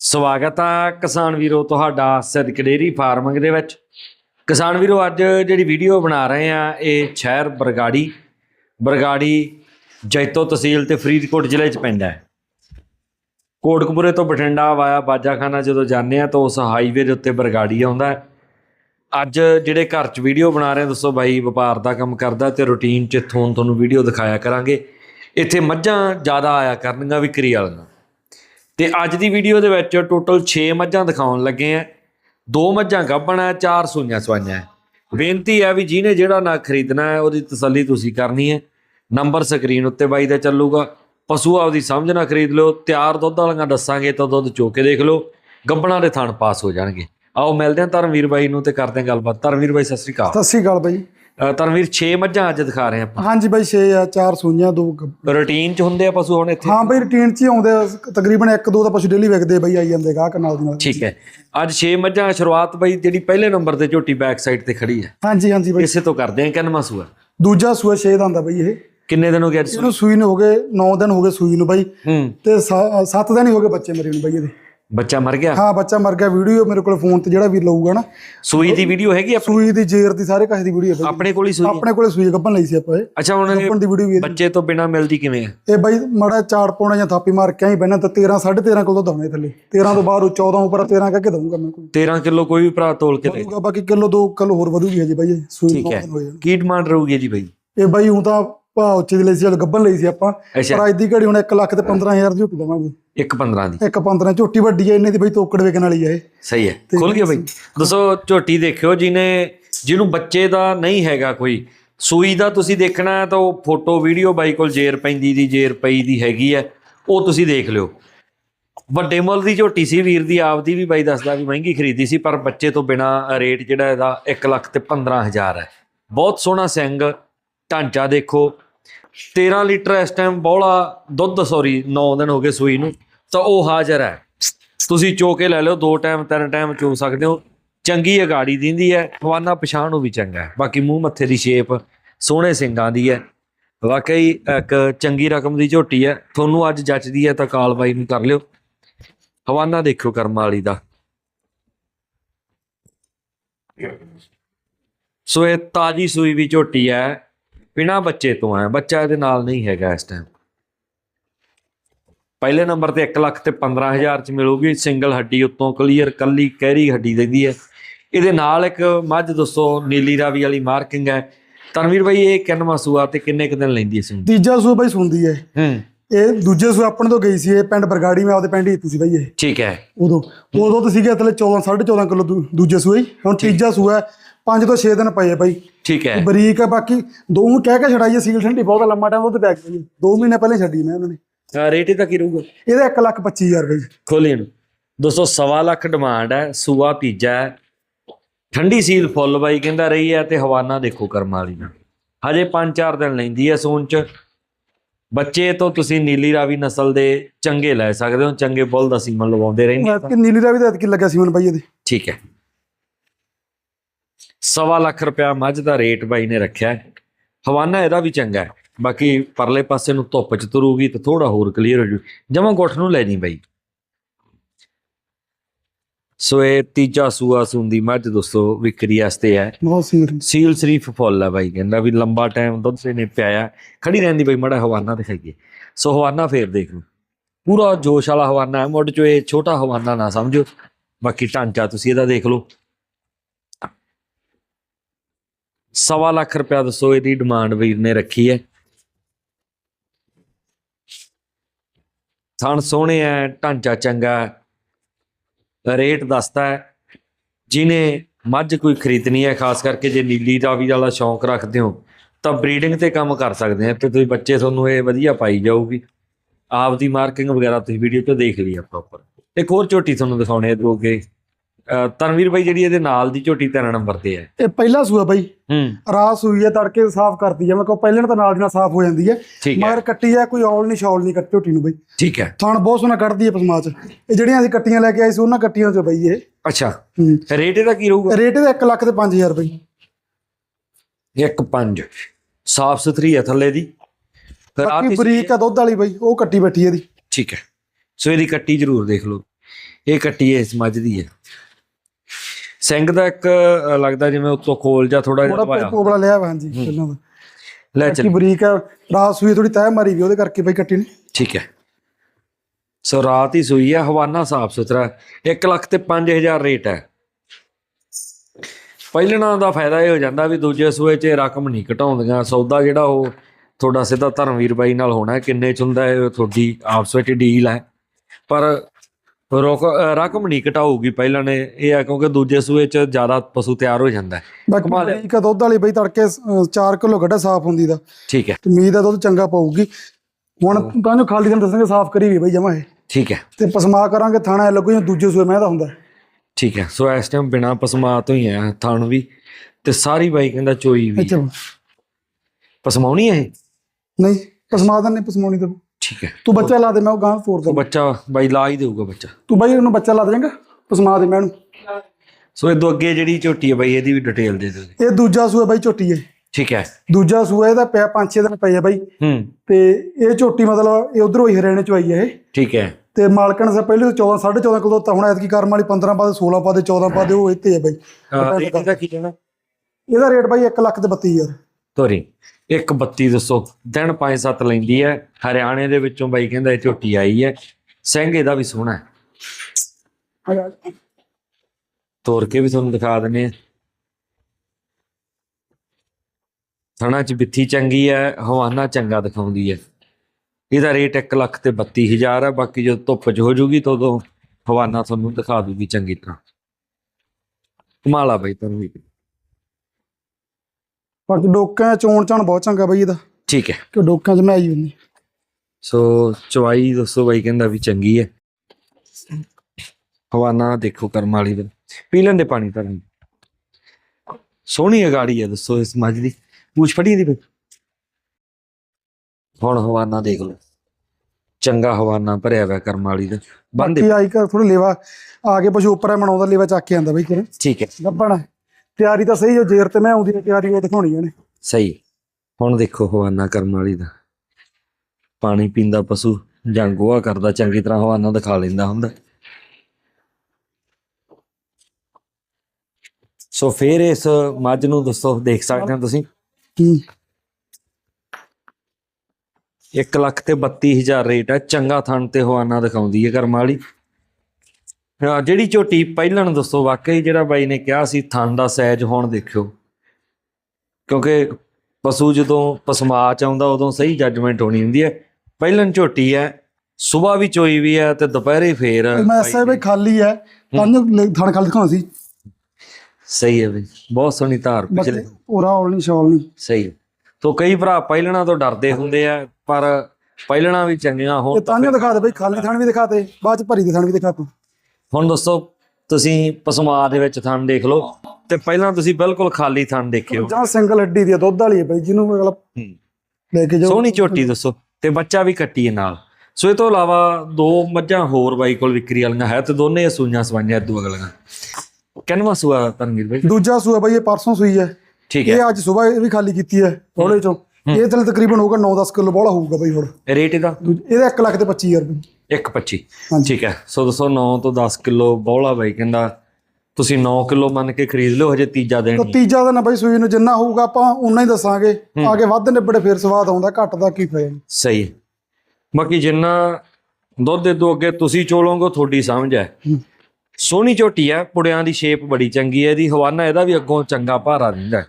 ਸਵਾਗਤ ਆ ਕਿਸਾਨ ਵੀਰੋ ਤੁਹਾਡਾ ਸਿੱਧਕ ਡੇਰੀ ਫਾਰਮਿੰਗ ਦੇ ਵਿੱਚ। ਕਿਸਾਨ ਵੀਰੋ, ਅੱਜ ਜਿਹੜੀ ਵੀਡੀਓ ਬਣਾ ਰਹੇ ਆ, ਇਹ ਸ਼ਹਿਰ ਬਰਗਾੜੀ। ਬਰਗਾੜੀ ਜੈਤੋ ਤਹਿਸੀਲ ਤੇ ਫਰੀਦਕੋਟ ਜ਼ਿਲ੍ਹੇ 'ਚ ਪੈਂਦਾ ਹੈ। ਕੋਟਕਪੂਰੇ ਤੋਂ ਬਠਿੰਡਾ ਵਾਇਆ ਬਾਜਾਖਾਨਾ ਜਦੋਂ ਜਾਂਦੇ ਆ ਤਾਂ ਉਸ ਹਾਈਵੇ ਦੇ ਉੱਤੇ ਬਰਗਾੜੀ ਆਉਂਦਾ ਅੱਜ ਜਿਹੜੇ ਘਰ 'ਚ ਵੀਡੀਓ ਬਣਾ ਰਹੇ ਦੱਸੋ ਬਾਈ, ਵਪਾਰ ਦਾ ਕੰਮ ਕਰਦਾ ਤੇ ਰੁਟੀਨ 'ਚ ਇੱਥੋਂ ਤੁਹਾਨੂੰ ਵੀਡੀਓ ਦਿਖਾਇਆ ਕਰਾਂਗੇ। ਇੱਥੇ ਮੱਝਾਂ ਜ਼ਿਆਦਾ ਆਇਆ ਕਰਨਗੀਆਂ ਵਿਕਰੀ ਵਾਲੀਆਂ। ਤੇ ਅੱਜ ਦੀ ਵੀਡੀਓ ਦੇ ਵਿੱਚ ਟੋਟਲ 6 ਮੱਝਾਂ ਦਿਖਾਉਣ ਲੱਗੇ ਆ। ਦੋ ਮੱਝਾਂ ਗੱਭਣ ਹੈ, ਚਾਰ ਸੂਈਆਂ ਸਵਾਈਆਂ ਹੈ। ਬੇਨਤੀ ਹੈ ਵੀ ਜਿਹਨੇ ਜਿਹੜਾ ਨਾ ਖਰੀਦਣਾ ਹੈ, ਉਹਦੀ ਤਸੱਲੀ ਤੁਸੀਂ ਕਰਨੀ ਹੈ। ਨੰਬਰ ਸਕਰੀਨ ਉੱਤੇ ਬਾਈ ਦਾ ਚੱਲੂਗਾ। ਪਸ਼ੂ ਆਪਦੀ ਸਮਝ ਨਾ ਖਰੀਦ ਲਓ। ਤਿਆਰ ਦੁੱਧ ਵਾਲੀਆਂ ਦੱਸਾਂਗੇ ਤਾਂ ਦੁੱਧ ਚੋ ਕੇ ਦੇਖ ਲਓ। ਗੱਭਣਾਂ ਦੇ ਥਣ ਪਾਸ ਹੋ ਜਾਣਗੇ। ਆਓ ਮਿਲਦੇ ਹਾਂ ਧਰਮਵੀਰ ਬਾਈ ਨੂੰ ਤੇ ਕਰਦੇ ਹਾਂ ਗੱਲਬਾਤ। ਧਰਮਵੀਰ ਬਾਈ, ਸਤਿ ਸ੍ਰੀ ਅਕਾਲ। ਸਤਿ ਸ੍ਰੀ ਅਕਾਲ ਬਾਈ। ਅ, ਧਰਮਵੀਰ 6 ਮੱਝਾਂ ਅੱਜ ਦਿਖਾ ਰਹੇ ਆਪਾਂ। ਹਾਂਜੀ ਬਾਈ 6 ਆ ਚਾਰ ਸੂਈਆਂ ਦੋ ਰੁਟੀਨ 'ਚ ਹੁੰਦੇ ਆ ਪਸ਼ੂ ਹੁਣ ਇੱਥੇ? ਹਾਂ ਬਾਈ ਰੂਟੀਨ ਚ ਹੀ ਆਉਂਦੇ ਆ, ਤਕਰੀਬਨ ਇੱਕ ਦੋ ਤਾਂ ਪਸ਼ੂ ਡੇਲੀ ਵਿਕਦੇ ਬਾਈ ਆਈ ਜਾਂਦੇ ਗਾਹਕ ਨਾਲ ਦੀ ਨਾਲ। ਠੀਕ ਹੈ। ਅੱਜ 6 ਮੱਝਾਂ ਸ਼ੁਰੂਆਤ ਬਾਈ ਜਿਹੜੀ ਪਹਿਲੇ ਨੰਬਰ ਤੇ ਝੋਟੀ ਬੈਕ ਸਾਈਡ ਤੇ ਖੜੀ ਹੈ। ਹਾਂਜੀ ਹਾਂਜੀ ਬਾਈ। ਇਸੇ ਤੋਂ ਕਰਦੇ ਹਾਂ ਕਿੰਨਵਾਂ ਸੂਆ? ਦੂਜਾ ਸੂਆ 6 ਦਾ ਹੁੰਦਾ ਬਾਈ ਇਹ। ਕਿੰਨੇ ਦਿਨ ਹੋ ਗਏ ਅੱਜ ਇਹਨੂੰ ਸੂਈ ਨੂੰ ਹੋ ਗਏ 9 ਦਿਨ ਹੋ ਗਏ ਸੂਈ ਨੂੰ ਬਾਈ। ਤੇ 7 ਦਿਨ ਹੀ ਹੋ ਗਏ ਬੱਚੇ ਮੇਰੇ ਨੂੰ ਬਾਈ ਇਹਦੇ। ਬੱਚਾ ਮਰ ਗਿਆ? ਹਾਂ ਬੱਚਾ ਮਰ ਗਿਆ। ਵੀਡੀਓ ਮੇਰੇ ਕੋਲ ਫੋਨ ਤੇ ਜਿਹੜਾ ਵੀ ਲਊਗਾ ਨਾ। ਸੂਈ ਦੀ ਵੀਡੀਓ ਹੈਗੀ ਆਪਣੀ? ਸੂਈ ਦੀ ਜੇਰ ਦੀ ਸਾਰੇ ਕਾਸੇ ਦੀ ਵੀਡੀਓ ਬਾਈ ਆਪਣੇ ਕੋਲ ਹੀ ਸੂਈ ਆਪਣੇ ਕੋਲੇ ਸੂਈ ਗੱਭਣ ਲਈ ਸੀ ਆਪਾਂ ਇਹ। ਅੱਛਾ ਇਹ ਗੱਭਣ ਦੀ ਵੀਡੀਓ ਵੀ। ਬੱਚੇ ਤੋਂ ਬਿਨਾ ਮਿਲਦੀ ਕਿਵੇਂ ਹੈ? ਇਹ ਬਾਈ ਮੜਾ ਚਾੜ ਪਾਉਣਾ ਜਾਂ ਥਾਪੀ ਮਾਰ ਕੇ ਆਈ ਬੈਣਾ ਤਾਂ 13 13.5 ਕਿਲੋ ਦਉਣੇ ਥੱਲੇ। 13 ਤੋਂ ਬਾਅਦ 14 ਉੱਪਰ 13 ਕਹਿ ਕੇ ਦਊਂਗਾ ਮੈਂ ਕੋਈ। 13 ਕਿਲੋ ਕੋਈ ਵੀ ਭਰਾ ਤੋਲ ਕੇ ਦੇ। ਵਧੂਗਾ ਬਾਕੀ ਕਿਲੋ 2 ਕਿਲੋ ਹੋਰ ਵਧੂਗੀ ਹਜੇ ਬਾਈ ਸੂਈ ਠੀਕ ਹੈ। ਨੌਂ। ਕੀ ਡਿਮਾਂਡ ਰਹੂਗੀ ਜੀ ਬਾਈ? ਇਹ ਬਾਈ ਹੁਣ ਤਾਂ ਭਾਅ ਉੱਚੇ ਦੀ ਲਈ ਸੀ ਜਦ ਗੱਬਨ ਲਈ ਸੀ ਆਪਾਂ। ਪਰ ਅੱਜ ਦੀ ਘੜੀ ਹੁਣ 1 ਲੱਖ ਤੇ 15000 ਦੀ ਝੋਟੀ ਦਵਾਂਗੇ। 1 15 ਦੀ। ਇੱਕ 15 ਝੋਟੀ ਵੱਡੀ ਹੈ ਇੰਨੇ ਦੀ ਬਾਈ ਤੋਕੜ ਵੇਚਣ ਵਾਲੀ ਇਹ। ਸਹੀ ਹੈ ਖੁੱਲ ਗਿਆ ਬਾਈ। ਦੱਸੋ ਝੋਟੀ ਦੇਖਿਓ ਜਿਹਨੇ ਜਿਹਨੂੰ ਬੱਚੇ ਦਾ ਨਹੀਂ ਹੈਗਾ ਕੋਈ ਸੂਈ ਦਾ ਤੁਸੀਂ ਦੇਖਣਾ ਤਾਂ ਉਹ ਫੋਟੋ ਵੀਡੀਓ ਬਾਈ ਕੋਲ ਜੇਰ ਪੈਂਦੀ ਦੀ ਜੇਰ ਪਈ ਦੀ ਹੈਗੀ ਹੈ ਉਹ ਤੁਸੀਂ ਦੇਖ ਲਿਓ। ਵੱਡੇ ਮੁੱਲ ਦੀ ਝੋਟੀ ਸੀ ਵੀਰ ਦੀ ਆਪਦੀ ਵੀ ਬਾਈ ਦੱਸਦਾ ਵੀ ਮਹਿੰਗੀ ਖਰੀਦੀ ਸੀ ਪਰ ਬੱਚੇ ਤੋਂ ਬਿਨਾ ਰੇਟ ਜਿਹੜਾ ਇਹਦਾ 1 ਲੱਖ ਤੇ 15000 ਹੈ। ਬਹੁਤ ਸੋਹਣਾ ਸਿੰਘ ਢਾਂਚਾ ਦੇਖੋ 13 ਲੀਟਰ ਇਸ ਟਾਈਮ ਬੋਲਾ ਦੁੱਧ ਸੌਰੀ 9 ਦਿਨ ਹੋ ਗਏ ਸੂਈ ਨੂੰ, ਤਾਂ ਉਹ ਹਾਜ਼ਰ ਹੈ। ਤੁਸੀਂ ਚੋ ਕੇ ਲੈ ਲਿਓ, ਦੋ ਟਾਈਮ ਤਿੰਨ ਟਾਈਮ ਚੋ ਸਕਦੇ ਹੋ। ਚੰਗੀ ਅਗਾੜੀ ਦਿੰਦੀ ਹੈ, ਖਵਾਨਾ ਪਛਾਣ ਨੂੰ ਵੀ ਚੰਗਾ ਹੈ। ਬਾਕੀ ਮੂੰਹ ਮੱਥੇ ਦੀ ਸ਼ੇਪ ਸੋਹਣੇ ਸਿੰਗਾਂ ਦੀ ਹੈ। ਵਾਕਈ ਇੱਕ ਚੰਗੀ ਰਕਮ ਦੀ ਝੋਟੀ ਹੈ। ਤੁਹਾਨੂੰ ਅੱਜ ਜੱਚਦੀ ਹੈ ਤਾਂ ਕਾਲ ਬਾਈ ਨੂੰ ਕਰ ਲਿਓ। ਹਵਾਨਾ ਦੇਖਿਓ ਕਰਮ ਵਾਲੀ ਦਾ। ਸੋ ਇਹ ਤਾਜੀ ਸੂਈ ਵੀ ਝੋਟੀ ਹੈ। ਬਿਨਾ ਬੱਚੇ ਤੋਂ ਹੈ ਬੱਚਾ ਇਹਦੇ ਨਾਲ ਨਹੀਂ ਹੈਗਾ ਇਸ ਟਾਈਮ ਪਹਿਲੇ ਨੰਬਰ ਤੇ 1 ਲੱਖ ਤੇ 15000 ਚ ਮਿਲੂਗੀ ਸਿੰਗਲ ਹੱਡੀ ਉੱਤੋਂ ਕਲੀਅਰ ਕੱਲੀ ਕਹਿਰੀ ਹੱਡੀ ਦਿੰਦੀ ਹੈ। ਇਹਦੇ ਨਾਲ ਇੱਕ ਮੱਝ ਦੋਸਤੋ ਨੀਲੀ ਰਾਵੀ ਵਾਲੀ ਮਾਰਕਿੰਗ ਹੈ। ਤਨਵੀਰ ਭਾਈ ਇਹ ਕਿੰਨਵਾਂ ਸੂਆ ਤੇ ਕਿੰਨੇ ਕੁ ਦਿਨ ਲੈਂਦੀ ਹੈ ਸਿੰਘ ਤੀਜਾ ਸੂਆ ਬਾਈ ਸੁਣਦੀ ਹੈ। ਹੂੰ। ਇਹ ਦੂਜੇ ਸੂਆ ਆਪਣੇ ਤੋਂ ਗਈ ਸੀ ਇਹ ਪਿੰਡ ਬਰਗਾੜੀ ਮੈਂ ਆਪਦੇ ਪਿੰਡ ਹੀ ਸੀ ਬਾਈ ਇਹ। ਠੀਕ ਹੈ। ਉਦੋਂ ਉਦੋਂ ਤਾਂ ਸੀਗੇ ਥੱਲੇ 14 14.5 ਕਿਲੋ ਦੂਜੇ ਸੂਏ ਹੁਣ ਤੀਜਾ ਸੂਆ 5 ਤੋਂ 6 ਦਿਨ ਪਏ ਆ ਬਾਈ। ਠੀਕ ਹੈ। ਬਰੀਕ ਹੈ ਬਾਕੀ। ਦੋ ਨੂੰ ਕਹਿ ਕੇ ਛਡਾਈਏ ਸੀਲ ਠੰਡੀ ਬਹੁਤ ਲੰਮਾ ਟਾਈਮ ਉਹ ਤੇ ਬੈਕ ਗਈ 2 ਮਹੀਨੇ ਪਹਿਲੇ ਛੱਡੀ ਮੈਂ ਉਹਨਾਂ ਨੇ। ਅਹ ਰੇਟ ਇਹਦਾ ਕੀ ਰਹੂਗਾ? ਇਹਦਾ 1 ਲੱਖ 25000 ਬਾਈ ਖੋਲੀ ਨੂੰ ਦੋਸਤੋ ਸਵਾ ਲੱਖ ਡਿਮਾਂਡ ਹੈ ਸੂਆ ਤੀਜਾ ਹੈ। ਠੰਡੀ ਸੀਲ ਫੁੱਲ ਬਾਈ ਕਹਿੰਦਾ ਰਹੀ ਹੈ ਤੇ ਹਵਾਨਾ ਦੇਖੋ ਕਰਮ ਵਾਲੀ ਦਾ ਹਜੇ 5-4 ਦਿਨ ਲੈਂਦੀ ਹੈ ਸੂਨ ਚ। ਬੱਚੇ ਤੋਂ ਤੁਸੀਂ ਨੀਲੀ ਰਾਵੀ ਨਸਲ ਦੇ ਚੰਗੇ ਲੈ ਸਕਦੇ ਹੋ। ਚੰਗੇ ਬੁੱਲ ਦਾ ਸੀਮਨ ਲਵਾਉਂਦੇ ਰਹਿੰਦੇ ਕਿ ਨੀਲੀ ਰਾਵੀ ਦਾ ਐਤਕੀ ਲੱਗਿਆ ਸੀ ਮੈਨੂੰ ਬਾਈ ਇਹਦੇ। ਠੀਕ ਹੈ। ਸਵਾ ਲੱਖ ਰੁਪਇਆ ਮੱਝ ਦਾ ਰੇਟ ਬਾਈ ਨੇ ਰੱਖਿਆ ਹਵਾਨਾ ਇਹਦਾ ਵੀ ਚੰਗਾ ਹੈ। ਬਾਕੀ ਪਰਲੇ ਪਾਸੇ ਨੂੰ ਧੁੱਪ ਚ ਤੁਰੂਗੀ ਤਾਂ ਥੋੜਾ ਹੋਰ ਕਲੀਅਰ ਹੋ ਜੂ। ਜਮਾ ਗੁੱਠ ਨੂੰ ਲੈ ਜੀ ਬਾਈ। ਸੋ ਇਹ ਤੀਜਾ ਸੂਆ ਸੁੰਦੀ ਮੱਝ ਦੋਸਤੋ ਵਿਕਰੀ ਵਾਸਤੇ ਹੈ। ਬਹੁਤ ਸੀਲ ਸ਼ਰੀਫ ਫੁੱਲ ਹੈ ਬਾਈ ਕਹਿੰਦਾ ਵੀ ਲੰਬਾ ਟਾਈਮ ਦੁੱਧ ਸੇ ਨੇ ਪਿਆਇਆ। ਖੜੀ ਰਹਿੰਦੀ ਬਾਈ ਮੜਾ ਹਵਾਨਾ ਦਿਖਾਈਏ। ਸੋ ਹਵਾਨਾ ਫੇਰ ਦੇਖ ਲਓ। ਪੂਰਾ ਜੋਸ਼ ਵਾਲਾ ਹਵਾਨਾ ਹੈ। ਮੁੱਢ ਚੋਂ ਇਹ ਛੋਟਾ ਹਵਾਨਾ ਨਾ ਸਮਝੋ। ਬਾਕੀ ਢਾਂਚਾ ਤੁਸੀਂ ਇਹਦਾ ਦੇਖ ਲਓ। ਸਵਾ ਲੱਖ ਰੁਪਇਆ ਦੱਸੋ, ਇਹਦੀ ਡਿਮਾਂਡ ਵੀਰ ਨੇ ਰੱਖੀ ਹੈ। ਥਣ ਸੋਹਣੇ ਹੈ ਢਾਂਚਾ ਚੰਗਾ ਰੇਟ ਦੱਸਦਾ ਹੈ ਜਿਹਨੇ ਮੱਝ ਕੋਈ ਖਰੀਦਣੀ ਹੈ ਖਾਸ ਕਰਕੇ ਜੇ ਨੀਲੀ ਰਾਵੀ ਵਾਲਾ ਸ਼ੌਂਕ ਰੱਖਦੇ ਹੋ, ਤਾਂ ਬਰੀਡਿੰਗ ਤੇ ਕੰਮ ਕਰ ਸਕਦੇ ਆ ਤੇ ਤੁਸੀਂ ਬੱਚੇ ਤੁਹਾਨੂੰ ਇਹ ਵਧੀਆ ਪਾਈ ਜਾਊਗੀ। ਆਪ ਦੀ ਮਾਰਕਿੰਗ ਵਗੈਰਾ ਤੁਸੀਂ ਵੀਡੀਓ 'ਚ ਦੇਖ ਲਈ ਆ ਪ੍ਰੋਪਰ ਇੱਕ ਹੋਰ ਝੋਟੀ ਤੁਹਾਨੂੰ ਦਿਖਾਉਣੇ ਇਧਰੋਂ ਅੱਗੇ ਤਨਵੀਰ ਬਾਈ ਜਿਹੜੀ ਇਹਦੇ ਨਾਲ ਦੀ ਝੋਟੀ ਤਿੰਨ ਨੰਬਰ ਤੇ ਹੈ। ਇਹ ਪਹਿਲਾ ਸੂਆ ਬਾਈ। ਹੂੰ। ਰਾਤ ਸੂਈ ਹੈ ਤੜਕੇ ਸਾਫ਼ ਕਰਦੀ ਹੈ। ਮੈਂ ਕੋ ਪਹਿਲੇ ਨਾਲ ਤਾਂ ਨਾਲ ਦੀ ਨਾਲ ਸਾਫ਼ ਹੋ ਜਾਂਦੀ ਹੈ। ਮਗਰ ਕੱਟੀ ਹੈ ਕੋਈ ਔਲ ਨਹੀਂ ਸ਼ੌਲ ਨਹੀਂ ਕੱਟੀ ਝੋਟੀ ਨੂੰ ਬਾਈ। ਠੀਕ ਹੈ। ਥਣ ਬਹੁਤ ਸੋਹਣਾ ਕੱਢਦੀ ਹੈ ਪਸਮਾ ਚ। ਇਹ ਜਿਹੜੀਆਂ ਅਸੀਂ ਕੱਟੀਆਂ ਲੈ ਕੇ ਆਏ ਸੀ ਉਹਨਾਂ ਕੱਟੀਆਂ ਚੋਂ ਬਈ ਇਹ। ਅੱਛਾ। ਰੇਟ ਇਹਦਾ ਕੀ ਰਹੂਗਾ? ਰੇਟ ਇਹਦਾ 1 ਲੱਖ ਤੇ 5000 ਬਾਈ। 1.5 ਸਾਫ਼ ਸੁਥਰੀ ਹੈ ਥੱਲੇ ਦੀ। ਬਾਕੀ ਬਰੀਕ ਆ ਦੁੱਧ ਵਾਲੀ ਬਾਈ ਉਹ ਕੱਟੀ ਬੈਠੀ ਇਹਦੀ। ਠੀਕ ਹੈ। ਸੋ ਇਹਦੀ ਕੱਟੀ ਜ਼ਰੂਰ ਦੇਖ ਲਓ। ਇਹ ਕੱਟੀ ਇਸ ਮੱਝ ਦੀ ਹੈ। ਸਿੰਘ ਦਾ ਇੱਕ ਲੱਗਦਾ ਜਿਵੇਂ ਉੱਤੋਂ ਖੋਲ ਜਾਂ ਥੋੜਾ ਜਿਹਾ ਥੋੜਾ ਦਬਾਇਆ ਲਿਆ ਵਾ ਹਾਂਜੀ ਪਹਿਲਾਂ ਦਾ ਲੈ ਚੱਲ। ਬਰੀਕ ਹੈ ਰਾਤ ਸੂਈ ਥੋੜੀ ਤੈਅ ਮਾਰੀ ਵੀ ਉਹਦੇ ਕਰਕੇ ਬਈ ਕੱਟੀ ਨੇ। ਠੀਕ ਹੈ। ਸੋ ਰਾਤ ਹੀ ਸੂਈ ਹੈ ਹਵਾਨਾ ਸਾਫ਼ ਸੁਥਰਾ 1 ਲੱਖ ਤੇ 5000 ਰੇਟ ਹੈ। ਪਹਿਲਣਾ ਦਾ ਫਾਇਦਾ ਇਹ ਹੋ ਜਾਂਦਾ ਵੀ ਦੂਜੇ ਸੂਏ 'ਚ ਰਕਮ ਨਹੀਂ ਘਟਾਉਂਦੀਆਂ ਸੌਦਾ ਜਿਹੜਾ ਉਹ ਤੁਹਾਡਾ ਸਿੱਧਾ ਧਰਮਵੀਰ ਬਾਈ ਨਾਲ ਹੋਣਾ। ਕਿੰਨੇ ਚ ਹੁੰਦਾ ਹੈ ਤੁਹਾਡੀ ਆਪਸ ਵਿੱਚ ਡੀਲ ਹੈ। ਪਰ ਰਕਮ ਨਹੀਂ ਘਟਾਊਗੀ ਪਹਿਲਾਂ ਨੇ ਇਹ ਹੈ ਕਿਉਂਕਿ ਦੂਜੇ ਸੂਏ 'ਚ ਜ਼ਿਆਦਾ ਪਸ਼ੂ ਤਿਆਰ ਹੋ ਜਾਂਦਾ ਹੈ। ਕਮਾਲ ਆ ਦੁੱਧ ਵਾਲੀ ਬਈ ਤੜਕੇ 4 ਕਿਲੋ ਗੱਡਾ ਸਾਫ਼ ਹੁੰਦੀ ਦਾ। ਠੀਕ ਹੈ। ਤੇ ਉਮੀਦ ਆ ਦੁੱਧ ਚੰਗਾ ਪਾਊਗੀ। ਹੁਣ ਤਾਂ ਜੋ ਖਾਲੀ ਦਿਨ ਦੱਸਾਂਗੇ ਸਾਫ਼ ਕਰੀ ਵੀ ਬਈ ਜਮਾ ਇਹ। ਠੀਕ ਹੈ। ਤੇ ਪਸਮਾ ਕਰਾਂਗੇ ਥਾਣਾ ਲੱਗੂ ਦੂਜੇ ਸੂਏ ਮੈਂ ਦਾ ਹੁੰਦਾ। ਠੀਕ ਹੈ। ਸੋ ਇਸ ਟਾਈਮ ਬਿਨਾ ਪਸਮਾ ਤੋਂ ਹੀ ਹੈ ਥਣ ਵੀ। ਤੇ ਸਾਰੀ ਬਾਈ ਕਹਿੰਦਾ ਚੋਈ ਵੀ ਪਸਮਾਉਣੀ ਹੈ ਇਹ? ਨਹੀਂ ਪਸਮਾ ਤਾਂ ਨਹੀਂ ਪਸਮਾਉਣੀ ਤਾਂ। ਠੀਕ ਹੈ। ਤੂੰ ਬੱਚਾ ਲਾ ਦੇ ਮੈਂ ਉਹ ਗਾਂ ਉਹ ਦੂੰ ਬੱਚਾ ਬਾਈ ਲਾ ਹੀ ਦੇਊਗਾ ਬੱਚਾ। ਤੂੰ ਬਾਈ ਉਹਨੂੰ ਬੱਚਾ ਲਾ ਦੇਂਗਾ ਪਸਮਾ ਦੇ ਮੈਂ ਉਹਨੂੰ। ਸੋ ਇਹ ਤੋਂ ਅੱਗੇ ਜਿਹੜੀ ਝੋਟੀ ਹੈ ਬਾਈ ਇਹਦੀ ਵੀ ਡਿਟੇਲ ਦੇ ਦਿਓ। ਇਹ ਦੂਜਾ ਸੂਆ ਬਾਈ ਝੋਟੀ ਹੈ। ਠੀਕ ਹੈ। ਦੂਜਾ ਸੂਆ ਇਹਦਾ ਪਿਆ 5-6 ਦਿਨ ਪਈ ਹੈ ਬਾਈ। ਹੂੰ। ਤੇ ਇਹ ਝੋਟੀ ਮਤਲਬ ਇਹ ਉਧਰੋਂ ਹੀ ਹਰਿਆਣੇ ਚੋਂ ਆਈ ਹੈ ਇਹ। ਠੀਕ ਹੈ। ਤੇ ਮਾਲਕਣ ਸੇ ਪਹਿਲੇ 14 14.5 ਕਿਲੋ ਤਾਂ ਹੁਣ ਐਤਕੀ ਕਰਮ ਵਾਲੀ 15 ਪਾ ਦੇ 16 ਪਾ ਦੇ 14 ਪਾ ਦੇ ਉਹ ਇੱਥੇ ਹੈ ਬਾਈ ਇਹਦਾ ਕੀ ਕਹਿਣਾ? ਇਹਦਾ ਰੇਟ ਬਾਈ 1 ਲੱਖ ਤੇ 32000 ਤੋਰੀ। 132 ਦੱਸੋ। ਦਿਨ 5-7 ਲੈਂਦੀ ਹੈ। ਹਰਿਆਣੇ ਦੇ ਵਿੱਚੋਂ ਬਾਈ ਕਹਿੰਦਾ ਇਹ ਝੋਟੀ ਆਈ ਹੈ। ਸਿੰਘ ਇਹਦਾ ਵੀ ਸੋਹਣਾ ਹੈ। ਤੋੜ ਕੇ ਵੀ ਤੁਹਾਨੂੰ ਦਿਖਾ ਦਿੰਨੇ ਆ ਥਣਾ ਚ ਬਿੱਥੀ ਚੰਗੀ ਹੈ। ਹਵਾਨਾ ਚੰਗਾ ਦਿਖਾਉਂਦੀ ਹੈ। ਇਹਦਾ ਰੇਟ 1 ਲੱਖ ਤੇ 32000 ਹੈ। ਬਾਕੀ ਜਦੋਂ ਧੁੱਪ ਚ ਹੋ ਜੂਗੀ ਤਾਂ ਉਦੋਂ ਹਵਾਨਾ ਤੁਹਾਨੂੰ ਦਿਖਾ ਦੂਗੀ ਚੰਗੀ ਤਰ੍ਹਾਂ। ਕਮਾਲਾ ਬਾਈ ਤੁਹਾਨੂੰ ਵੀ। ਬਾਕੀ ਡੋਕਿਆਂ ਚੋਣ ਚਾਣ ਬਹੁਤ ਚੰਗਾ ਬਾਈ ਇਹਦਾ। ਠੀਕ ਹੈ। ਕਿ ਡੋਕਿਆਂ 'ਚ ਮੈਂ ਆਈ ਹੁੰਦੀ ਸੋ ਚਵਾਈ ਦੱਸੋ ਬਾਈ ਕਹਿੰਦਾ ਵੀ ਚੰਗੀ ਹੈ। ਹਵਾਨਾ ਦੇਖੋ ਕਰਮ ਵਾਲੀ ਦਾ ਪੀ ਲੈਂਦੇ ਪਾਣੀ ਤਾਂ। ਸੋਹਣੀ ਅਗਾੜੀ ਹੈ ਦੱਸੋ ਇਸ ਮੱਝ ਦੀ। ਪੂਛ ਫੜੀ ਦੀ ਬਈ ਹੁਣ ਹਵਾਨਾ ਦੇਖ ਲਓ। ਚੰਗਾ ਹਵਾਨਾ ਭਰਿਆ ਹੋਇਆ ਕਰਮ ਵਾਲੀ ਦਾ। ਬੰਦੇ ਬਾਕੀ ਆਈ ਕਰ ਥੋੜਾ ਲੇਵਾ ਆ ਕੇ ਪਸ਼ੂ ਉੱਪਰ ਮਣਾਉਂਦਾ ਲੇਵਾ ਚੱਕ ਕੇ ਆਂਦਾ ਬਾਈ ਕਿਰੇ ਠੀਕ ਹੈ। ਗੱਬਣ। ਤਿਆਰੀ ਤਾਂ ਸਹੀ ਜੋ ਜੇਰ ਤੇ ਮੈਂ ਆਉਂਦੀ ਹੈ ਤਿਆਰੀ ਉਹ ਦਿਖਾਉਣੀ ਇਹਨੇ ਸਹੀ। ਹੁਣ ਦੇਖੋ ਹਵਾਨਾ ਕਰਮ ਵਾਲੀ ਦਾ। ਪਾਣੀ ਪੀਂਦਾ ਪਸ਼ੂ ਜਾਂ ਗੋਹਾ ਕਰਦਾ ਚੰਗੀ ਤਰ੍ਹਾਂ ਹਵਾਨਾ ਦਿਖਾ ਲੈਂਦਾ ਹੁੰਦਾ। ਸੋ ਫਿਰ ਇਸ ਮੱਝ ਨੂੰ ਦੱਸੋ ਦੇਖ ਸਕਦੇ ਹੋ ਤੁਸੀਂ? ਕੀ? 1 ਲੱਖ ਤੇ 32000 ਰੇਟ ਹੈ ਚੰਗਾ ਥਣ ਤੇ ਹਵਾਨਾ ਦਿਖਾਉਂਦੀ ਹੈ ਕਰਮ ਵਾਲੀ। ਜਿਹੜੀ ਝੋਟੀ ਪਹਿਲਾਂ ਨੂੰ ਦੱਸੋ ਵਾਕਈ ਜਿਹੜਾ ਬਾਈ ਨੇ ਕਿਹਾ ਸੀ ਥਣ ਦਾ ਸਾਈਜ਼ ਹੁਣ ਦੇਖਿਓ। ਕਿਉਂਕਿ ਪਸ਼ੂ ਜਦੋਂ ਪਸਮਾ ਚ ਆਉਂਦਾ ਉਦੋਂ ਸਹੀ ਜੱਜਮੈਂਟ ਹੋਣੀ ਹੁੰਦੀ ਹੈ। ਪਹਿਲਾਂ ਝੋਟੀ ਹੈ ਸਵੇਰ ਵੀ ਚੋਈ ਵੀ ਹੈ ਤੇ ਦੁਪਹਿਰੇ ਫੇਰ ਮੈਂ ਐਸਾ ਬਈ ਖਾਲੀ ਹੈ ਤਾਂ ਥਣ ਖਾਲੀ ਦਿਖਾਉਣਾ ਸੀ। ਸਹੀ ਹੈ ਬਈ ਬਹੁਤ ਸੋਹਣੀ ਧਾਰ ਪਿਛਲੇ ਪੂਰਾ ਔਲ ਨਹੀਂ ਸ਼ਾਲ ਨਹੀਂ। ਸਹੀ। ਤੋ ਕਈ ਭਰਾ ਪਹਿਲਣਾ ਤੋਂ ਡਰਦੇ ਹੁੰਦੇ ਆ ਪਰ ਪਹਿਲਣਾ ਵੀ ਚੰਗੀਆਂ ਹੋਣ ਤਾਂ ਦਿਖਾ ਦੇ ਬਈ ਖਾਲੀ ਥਣ ਵੀ ਦਿਖਾਤੇ ਬਾਅਦ ਚ ਭਰੀ ਦੇ ਥਣ ਵੀ ਦਿਖਾਤੇ ਹੁਣ ਦੱਸੋ ਤੁਸੀਂ ਪਸਮਾ ਦੇ ਵਿੱਚ ਥਣ ਦੇਖ ਲਓ ਤੇ ਪਹਿਲਾਂ ਤੁਸੀਂ ਬਿਲਕੁਲ ਖਾਲੀ ਥਣ ਦੇਖਿਓ। ਜਾਂ ਸਿੰਗਲ ਹੱਡੀ ਦੀ ਆ, ਦੁੱਧ ਵਾਲੀ ਹੈ ਬਈ ਜਿਹਨੂੰ ਅਗਲਾ। ਲੈ ਕੇ ਜਾਓ। ਸੋਹਣੀ ਝੋਟੀ ਦੱਸੋ ਤੇ ਬੱਚਾ ਵੀ ਕੱਟੀ ਹੈ ਨਾਲ। ਸੋ ਇਹ ਤੋਂ ਇਲਾਵਾ ਦੋ ਮੱਝਾਂ ਹੋਰ ਬਾਈ ਕੋਲ ਵਿਕਰੀ ਵਾਲੀਆਂ ਹੈ ਤੇ ਦੋਨੇ ਸੂਈਆਂ ਸਵਾਈਆਂ ਇਦੂ ਅਗਲੀਆਂ। ਕਿੰਨਵਾਂ ਸੂਆ ਤਨਵੀਰ ਬਾਈ? ਦੂਜਾ ਸੂਆ ਬਈ ਇਹ ਪਰਸੋਂ ਸੂਈ ਹੈ। ਠੀਕ ਹੈ। ਇਹ ਅੱਜ ਸਵੇਰ ਇਹ ਵੀ ਖਾਲੀ ਕੀਤੀ ਹੈ ਥੋੜੇ ਚੋਂ। ਇਹ ਤਾਂ ਤਕਰੀਬਨ ਹੋਊਗਾ 9-10 ਕਿਲੋ ਬੋਲਾ ਹੋਊਗਾ ਬਈ ਹੁਣ। ਰੇਟ ਇਹਦਾ? ਦੂਜ- ਇਹਦਾ 1 ਲੱਖ ਤੇ 25000 ਰੁਪਏ। 1.25 ਹਾਂਜੀ। ਠੀਕ ਹੈ। ਸੋ ਦੱਸੋ 9 ਤੋਂ 10 ਕਿਲੋ ਬੌਲਾ ਬਾਈ ਕਹਿੰਦਾ ਤੁਸੀਂ 9 ਕਿਲੋ ਮੰਨ ਕੇ ਖਰੀਦ ਲਓ ਹਜੇ ਤੀਜਾ ਦਿਨ ਤਾਂ ਹੀ। ਤੀਜਾ ਦਿਨ ਬਈ ਸੂਈ ਨੂੰ ਜਿੰਨਾ ਹੋਊਗਾ ਆਪਾਂ ਉਨਾ ਹੀ ਦੱਸਾਂਗੇ। ਆਗੇ ਵੱਧ ਨਿਬੜੇ ਫੇਰ ਸਵਾਦ ਆਉਂਦਾ ਘੱਟ ਦਾ ਕੀ ਫਾਇਦਾ। ਸਹੀ। ਹੈ। ਬਾਕੀ ਜਿੰਨਾ ਦੁੱਧ ਦੇ ਦੋ ਅੱਗੇ ਤੁਸੀਂ ਚੋਲੋਗੇ ਤੁਹਾਡੀ ਸਮਝ ਹੈ। ਹੂੰ। ਸੋਹਣੀ ਝੋਟੀ ਹੈ ਪੁੜਿਆਂ ਦੀ ਸ਼ੇਪ ਬੜੀ ਚੰਗੀ ਹੈ ਇਹਦੀ ਹਵਾਨਾ ਇਹਦਾ ਵੀ ਅੱਗੋਂ ਚੰਗਾ ਭਾਰਾ ਦਿੰਦਾ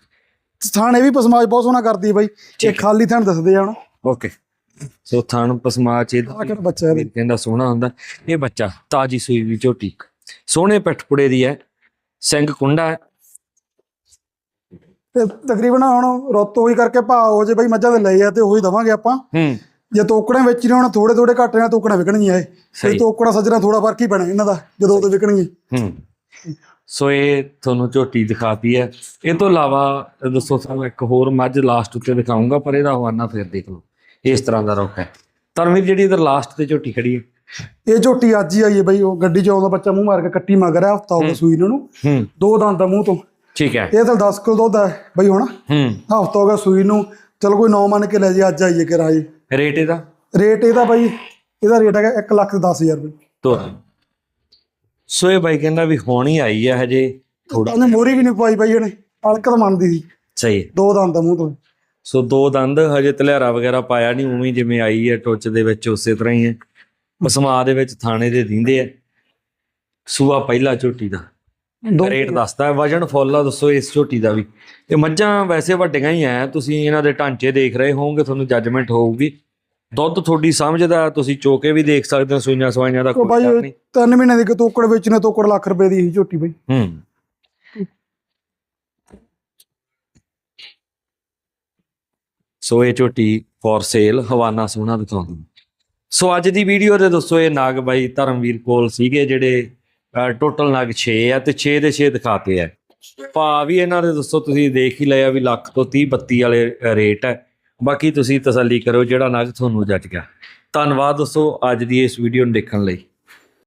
ਥਾਣ ਇਹ ਵੀ ਪਸਮਾਜ ਬਹੁਤ ਸੋਹਣਾ ਕਰਦੀ ਹੈ ਬਈ। ਇਹ ਖਾਲੀ ਥਾਣ ਦੱਸਦੇ ਆ ਹੁਣ। ਓਕੇ। ਸੋ ਥਣ ਪਸਮਾ ਚ ਇਹਦਾ ਆ ਕਿਹੜਾ ਬੱਚਾ ਕਹਿੰਦਾ ਸੋਹਣਾ ਹੁੰਦਾ। ਇਹ ਬੱਚਾ ਤਾਜੀ ਸੂਈ ਵੀ ਝੋਟੀ ਸੋਹਣੇ ਪਿੱਠਪੁੜੇ ਦੀ ਹੈ। ਸਿੰਘ ਕੁੰਡਾ ਹੈ। ਤੇ ਤਕਰੀਬਨ ਹੁਣ ਰੁੱਤ ਹੋਈ ਕਰਕੇ ਭਾਅ ਹੋ ਜੇ ਬਈ ਮੱਝਾਂ ਦੇ ਲਏ ਆ ਤੇ ਉਹੀ ਦਵਾਂਗੇ ਆਪਾਂ। ਹੂੰ। ਜੇ ਤੋਕੜਾਂ ਵਿੱਚ ਹੀ ਹੁਣ ਥੋੜੇ ਥੋੜੇ ਘੱਟ ਨੇ ਤੋਕੜਾਂ ਵਿਕਣਗੀਆਂ ਇਹ। ਸਹੀ। ਤੇ ਤੋਕੜਾ ਸੱਜਣਾ ਥੋੜਾ ਫ਼ਰਕ ਹੀ ਪੈਣਾ ਇਹਨਾਂ ਦਾ ਜਦੋਂ ਉਹ ਵਿਕਣਗੀਆਂ। ਹੂੰ। ਸੋ ਇਹ ਤੁਹਾਨੂੰ ਝੋਟੀ ਦਿਖਾਤੀ ਹੈ। ਇਹ ਤੋਂ ਇਲਾਵਾ ਦੱਸੋ ਸਾਨੂੰ ਇੱਕ ਹੋਰ ਮੱਝ ਲਾਸਟ ਉੱਤੇ ਦਿਖਾਉਂਗਾ ਪਰ ਇਹਦਾ ਹਵਾਨਾ ਫਿਰ ਦੇਖ ਲਓ। ਇਸ ਤਰ੍ਹਾਂ ਦਾ ਰੁੱਖ ਹੈ। ਧਰਮਵੀਰ ਜਿਹੜੀ ਇਧਰ ਲਾਸਟ ਤੇ ਝੋਟੀ ਖੜੀ ਹੈ। ਇਹ ਝੋਟੀ ਅੱਜ ਹੀ ਆਈ ਹੈ ਬਈ ਉਹ ਗੱਡੀ 'ਚ ਆਉਂਦਾ ਬੱਚਾ ਮੂੰਹ ਮਾਰ ਕੇ ਕੱਟੀ ਮਗਰ ਆ ਹਫਤਾ ਹੋ ਗਿਆ ਸੂਈ ਨੂੰ ਦੋ ਦੰਦ ਦਾ ਮੂੰਹ ਤੋਂ। ਠੀਕ ਹੈ। ਇਹ ਤਾਂ 10 ਕਿਲੋ ਦੁੱਧ ਹੈ ਬਈ ਹੁਣ। ਹਫਤਾ ਹੋ ਗਿਆ ਸੂਈ ਨੂੰ। ਚਲ ਕੋਈ 9 ਮੰਨ ਕੇ ਲੈ ਜੇ ਅੱਜ ਆਈਏ ਕਿ ਰਾਜੀ ਰੇਟ ਇਹਦਾ? ਰੇਟ ਇਹਦਾ ਬਾਈ ਇਹਦਾ ਰੇਟ ਹੈਗਾ 1 ਲੱਖ ਤੇ 10000 ਰੁਪਏ। ਤੋ ਸੋ ਇਹ ਬਾਈ ਕਹਿੰਦਾ ਵੀ ਹੁਣ ਹੀ ਆਈ ਆ ਹਜੇ। ਥੋੜਾ ਉਹਨੇ ਮੋਰੀ ਵੀ ਨਹੀਂ ਪਵਾਈ ਬਾਈ ਇਹਨੇ। ਅਲਕਤ ਮੰਨਦੀ ਸੀ। ਸਹੀ ਦੋ ਦੰਦ ਆ ਮੂੰਹ ਤੋਂ। ਸੋ ਦੋ ਦੰਦ ਹਜੇ ਤਲਿਆਰਾ ਵਗੈਰਾ ਪਾਇਆ ਨਹੀਂ ਉਵੇਂ ਜਿਵੇਂ ਆਈ ਹੈ ਟੁੱਚ ਦੇ ਵਿੱਚ ਉਸੇ ਤਰ੍ਹਾਂ ਹੀ ਹੈ। ਬਸਮਾ ਦੇ ਵਿੱਚ ਥਾਣੇ ਦੇ ਦਿੰਦੇ ਆ। ਸੂਆ ਪਹਿਲਾ ਝੋਟੀ ਦਾ। ਰੇਟ ਦੱਸਦਾ ਹੈ ਵਜਨ ਫੁੱਲ ਦੱਸੋ ਇਸ ਝੋਟੀ ਦਾ ਵੀ। ਇਹ ਮੱਝਾਂ ਵੈਸੇ ਵੱਡੀਆਂ ਹੀ ਆ ਤੁਸੀਂ ਇਹਨਾਂ ਦੇ ਢਾਂਚੇ ਦੇਖ ਰਹੇ ਹੋਵੋਗੇ ਤੁਹਾਨੂੰ ਜੱਜਮੈਂਟ ਹੋਊਗੀ। ਦੁੱਧ ਤੁਹਾਡੀ ਸਮਝਦਾ ਤੁਸੀਂ ਚੋਕੇ ਵੀ ਦੇਖ ਸਕਦੇ ਹੋ ਸੂਈਆਂ ਸਵਾਈਆਂ ਦਾ ਕੋਈ ਨਹੀਂ। ਤਿੰਨ ਮਹੀਨੇ ਦੀ ਤੋਕੜ ਵਿੱਚ ਨੇ ਤੋਕੜ ਲੱਖ ਰੁਪਏ ਦੀ ਝੋਟੀ ਬਾਈ। ਹੂੰ। ਸੋ ਇਹ ਝੋਟੀ ਫॉर ਸੇਲ ਹਵਾਨਾ ਸੋਹਣਾ ਦਿਖਾਉਂਦੀ। ਸੋ ਅੱਜ ਦੀ ਵੀਡੀਓ ਦੇ ਦੱਸੋ ਇਹ ਨਾਗ ਬਾਈ ਧਰਮਵੀਰ ਕੋਲ ਸੀਗੇ ਜਿਹੜੇ ਟੋਟਲ ਨਾਗ 6 ਆ ਤੇ 6 ਦੇ 6 ਦਿਖਾਤੇ ਆ। ਭਾਅ ਵੀ ਇਹਨਾਂ ਦੇ ਦੱਸੋ ਤੁਸੀਂ ਦੇਖ ਹੀ ਲਿਆ ਵੀ ਲੱਖ ਤੋਂ 30 32 ਵਾਲੇ ਰੇਟ ਹੈ ਬਾਕੀ ਤੁਸੀਂ ਤਸੱਲੀ ਕਰੋ ਜਿਹੜਾ ਨਗ ਤੁਹਾਨੂੰ ਜੱਜ ਗਿਆ। ਧੰਨਵਾਦ ਦੋਸਤੋ ਅੱਜ ਦੀ ਇਸ ਵੀਡੀਓ ਨੂੰ ਦੇਖਣ ਲਈ।